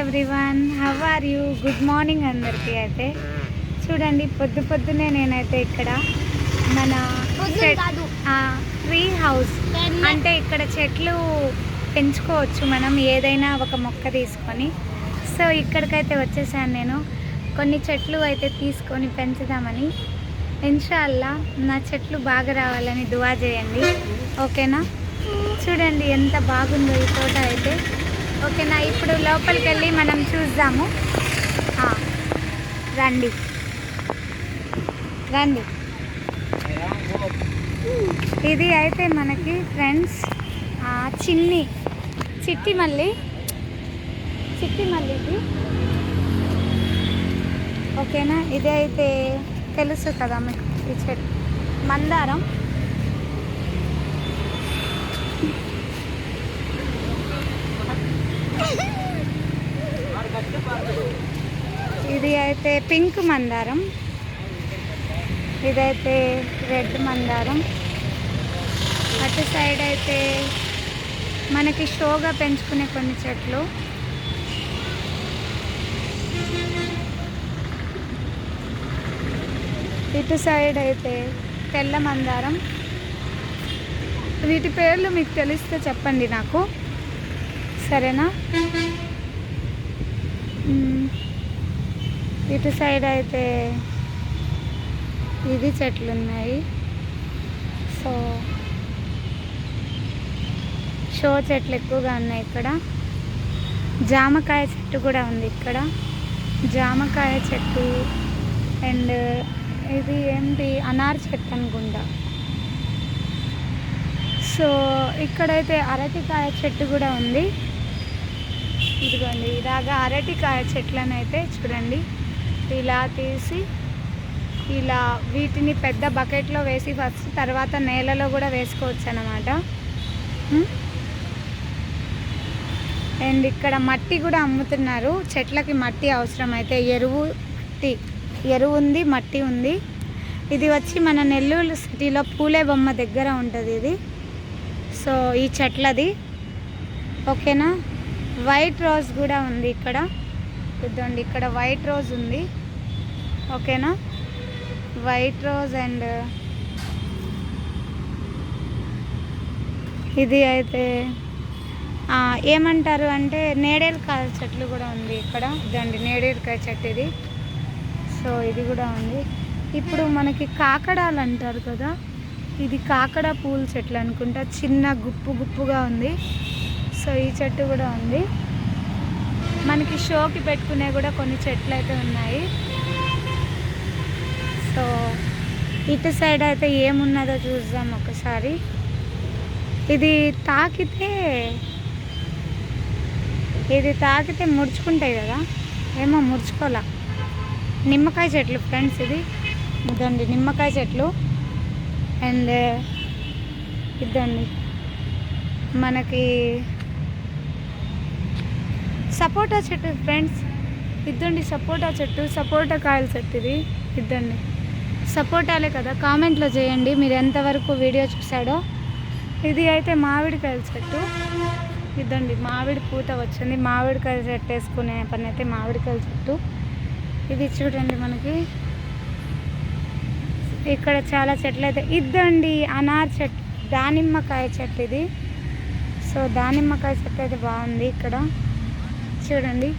Everyone how are you good morning అందరికీ అయితే. చూడండి పొద్దు పొద్దునే నేనైతే ఇక్కడ మన ట్రీ హౌస్. అంటే ఇక్కడ చెట్లు పెంచుకోవచ్చు మనం ఏదైనా ఒక మొక్క తీసుకొని. సో ఇక్కడికైతే వచ్చేసాను నేను. కొన్ని చెట్లు అయితే తీసుకొని పెంచుదామని. ఇన్షాల్లా నా చెట్లు బాగా రావాలని దువా చేయండి. ఓకేనా? చూడండి ఎంత బాగుందో ఈ తోట అయితే. ఓకేనా? ఇప్పుడు లోపలికి వెళ్ళి మనం చూద్దాము. రండి. రండి. ఇది అయితే మనకి ఫ్రెండ్స్ చిన్ని. చిట్టి మల్లి చిట్టి మల్లి ఇది. ఓకేనా? ఇది అయితే తెలుసు కదా మీకు ఈ చెట్టు. మందారం. ఇది అయితే పింక్ మందారం. ఇదైతే రెడ్ మందారం. అటు సైడ్ అయితే మనకి షోగా పెంచుకునే కొన్ని చెట్లు. ఇటు సైడ్ అయితే తెల్ల మందారం. వీటి పేర్లు మీకు తెలిస్తే చెప్పండి నాకు. సరేనా? ఇటు సైడ్ అయితే ఇది చెట్లు ఉన్నాయి సో షో చెట్లు ఎక్కువగా ఉన్నాయి ఇక్కడ. జామకాయ చెట్టు కూడా ఉంది ఇక్కడ. జామకాయ చెట్టు అండ్ ఇది ఏంటి? అనార్ చెట్టు అనుకుంటా. సో ఇక్కడైతే అరటికాయ చెట్టు కూడా ఉంది. ఇదిగోండి ఇలాగా అరటికాయ చెట్లను అయితే చూడండి. ఇలా తీసి ఇలా వీటిని పెద్ద బకెట్లో వేసి ఫస్ట్ తర్వాత నేలలో కూడా వేసుకోవచ్చు అన్నమాట. అండ్ ఇక్కడ మట్టి కూడా అమ్ముతున్నారు. చెట్లకి మట్టి అవసరం అయితే ఎరువు మట్టి ఎరువు ఉంది మట్టి ఉంది. ఇది వచ్చి మన నెల్లూరు సిటీలో పూలే బొమ్మ దగ్గర ఉంటుంది ఇది. సో ఈ చెట్లది. ఓకేనా? వైట్ రోజ్ కూడా ఉంది ఇక్కడ. ఇదండి ఇక్కడ వైట్ రోజ్ ఉంది. ఓకేనా? వైట్ రోజ్ అండ్ ఇది అయితే ఏమంటారు అంటే నేడేలకాయ చెట్లు కూడా ఉంది ఇక్కడ. ఇదండి నేడేలకాయ చెట్టు ఇది. సో ఇది కూడా ఉంది. ఇప్పుడు మనకి కాకడాలు అంటారు కదా ఇది కాకడ పూల చెట్లు అనుకుంటా. చిన్న గుప్పు గుప్పుగా ఉంది. సో ఈ చెట్టు కూడా ఉంది. మనకి షోకి పెట్టుకునే కూడా కొన్ని చెట్లు అయితే ఉన్నాయి. సో ఇటు సైడ్ అయితే ఏమున్నదో చూద్దాం ఒకసారి. ఇది తాకితే ఇది తాకితే ముడుచుకుంటాయి కదా? ఏమో ముడుచుకోలే నిమ్మకాయ చెట్లు ఫ్రెండ్స్ ఇది. ఇదండి నిమ్మకాయ చెట్లు. అండ్ ఇదండి మనకి సపోటా చెట్టు ఫ్రెండ్స్ ఇద్దండి సపోటా చెట్టు సపోటా కాయల చెట్టు ఇది ఇద్దండి. సపోటాలే కదా కామెంట్లో చేయండి మీరు ఎంతవరకు వీడియో చూసాడో ఇది అయితే మామిడికాయల చెట్టు ఇదండి మామిడి పూత వచ్చింది మామిడికాయ చెట్టు వేసుకునే పని అయితే మామిడికాయల చెట్టు. ఇది చూడండి మనకి. ఇక్కడ చాలా చెట్లు అయితే ఇద్దండి అనార్ చెట్టు దానిమ్మకాయ చెట్టు ఇది. సో దానిమ్మకాయ చెట్టు అయితే బాగుంది ఇక్కడ. చూడండి.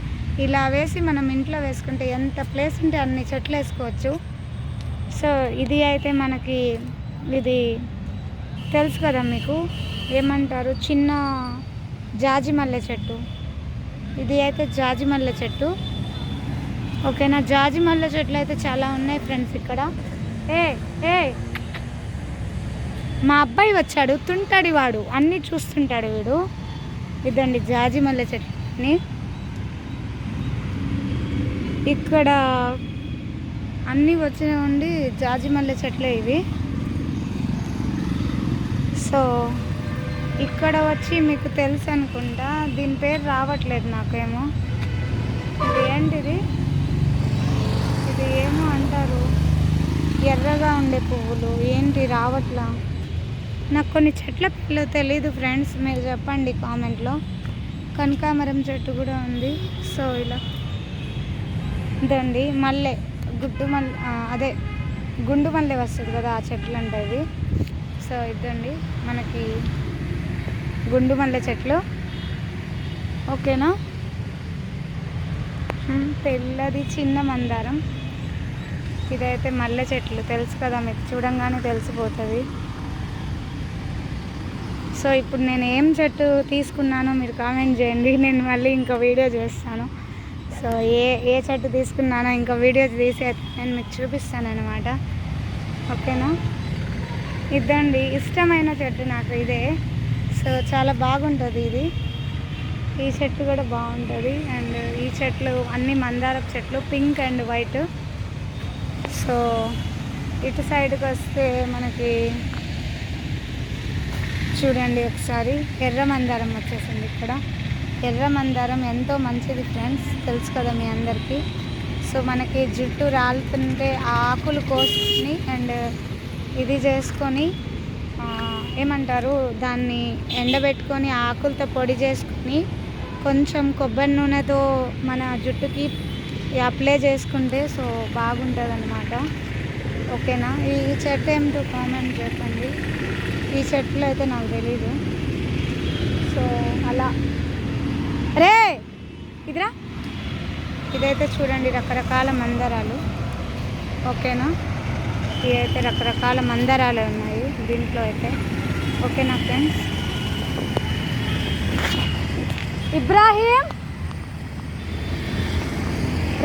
ఇలా వేసి మనం ఇంట్లో వేసుకుంటే ఎంత ప్లేస్ ఉంటే అన్ని చెట్లు వేసుకోవచ్చు. సో ఇది అయితే మనకి ఇది తెలుసు కదా మీకు? ఏమంటారు? చిన్న జాజి మల్లె చెట్టు. ఇది అయితే జాజి మల్లె చెట్టు. ఓకేనా? జాజి మల్లె చెట్లు అయితే చాలా ఉన్నాయి ఫ్రెండ్స్ ఇక్కడ. ఏ ఏ! మా అబ్బాయి వచ్చాడు తుంటాడు వాడు అన్నీ చూస్తుంటాడు వీడు. ఇదండి జాజి మల్లె చెట్టుని ఇక్కడ అన్నీ వచ్చి ఉండి జాజి మల్లె చెట్లే ఇవి. సో ఇక్కడ వచ్చి మీకు తెలుసు అనుకుంటా దీని పేరు రావట్లేదు నాకేమో. ఇది ఏంటిది? ఇది ఏమో అంటారు? ఎర్రగా ఉండే పువ్వులు. ఏంటి రావట్లా? నాకు కొన్ని చెట్ల పేర్లు తెలీదు ఫ్రెండ్స్ మీరు చెప్పండి కామెంట్లో. కనకామరం చెట్టు కూడా ఉంది. సో ఇలా ఇదండి మల్లె గుడ్డు మల్లె అదే గుండు మల్లె వస్తుంది కదా ఆ చెట్లు అంటే ఇవి. సో ఇదండి మనకి గుండు మల్లె చెట్లు. ఓకేనా? తెల్లది చిన్న మందారం. ఇదైతే మల్లె చెట్లు తెలుసు కదా మీకు చూడంగానే తెలిసిపోతుంది. సో ఇప్పుడు నేను ఏం చెట్టు తీసుకున్నానో మీరు కామెంట్ చేయండి నేను మళ్ళీ ఇంకో వీడియో చేస్తాను. సో ఏ ఏ చెట్టు తీసుకున్నానో ఇంకా వీడియో తీసి నేను మీకు చూపిస్తాను అనమాట ఓకేనా? ఇదండి ఇష్టమైన చెట్టు నాకు ఇదే. సో చాలా బాగుంటుంది ఇది. ఈ చెట్టు కూడా బాగుంటుంది. అండ్ ఈ చెట్లు అన్ని మందారపు చెట్లు పింక్ అండ్ వైట్. సో ఇటు సైడ్కి వస్తే మనకి చూడండి ఒకసారి. ఎర్ర మందారం వచ్చేసింది ఇక్కడ. ఎర్ర మందారం ఎంతో మంచిది ఫ్రెండ్స్ తెలుసు కదా మీ అందరికీ. సో మనకి జుట్టు రాలుతుంటే ఆ ఆకులు కోసుకొని అండ్ ఇది చేసుకొని ఏమంటారు దాన్ని ఎండబెట్టుకొని ఆకులతో పొడి చేసుకొని కొంచెం కొబ్బరి నూనెతో మన జుట్టుకి అప్లై చేసుకుంటే సో బాగుంటుంది అనమాట ఓకేనా? ఈ చెట్టు ఏమిటో కామెంట్ చెప్పండి ఈ చెట్లు అయితే నాకు తెలీదు. సో అలా రే ఇదిరా. ఇదైతే చూడండి రకరకాల మందరాలు. ఓకేనా? ఇదైతే రకరకాల మందరాలు ఉన్నాయి దీంట్లో అయితే. ఓకేనా ఫ్రెండ్స్? ఇబ్రాహీం!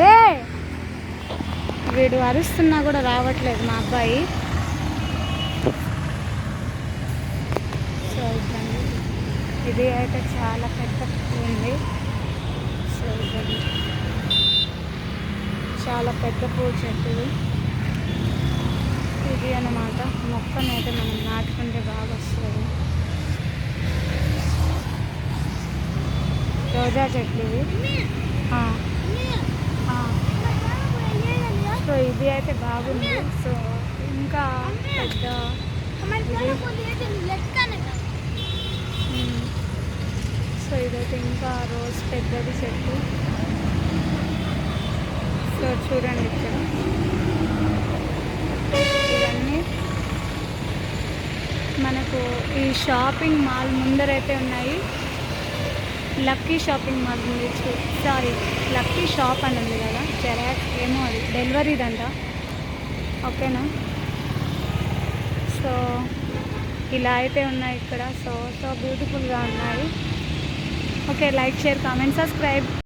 రే! వీడు అరుస్తున్నా కూడా రావట్లేదు మా అబ్బాయి. ఇది అయితే చాలా పెద్ద పువ్వు ఉంది. సో ఇది చాలా పెద్ద పువ్వు చెట్టు ఇది. అనమాట అన్నమాట. మొక్కనైతే మనం నాటుకుంటే బాగా వస్తుంది. రోజా చెట్లు ఇవి సో ఇది అయితే బాగుంది. సో ఇంకా పెద్ద సో ఇదైతే ఇంకా రోజ్ పెద్దది చెట్టు. సో చూడండి ఇక్కడ. ఇవన్నీ మనకు ఈ షాపింగ్ మాల్ ముందరైతే ఉన్నాయి. లక్కీ షాపింగ్ మాల్ ఉంది సారీ లక్కీ షాప్ అని ఉంది కదా జెరాక్స్ ఏమో అది డెలివరీదంట. ఓకేనా? సో ఇలా అయితే ఉన్నాయి ఇక్కడ. సో సో బ్యూటిఫుల్గా ఉన్నాయి. Okay, like, share, comment, subscribe.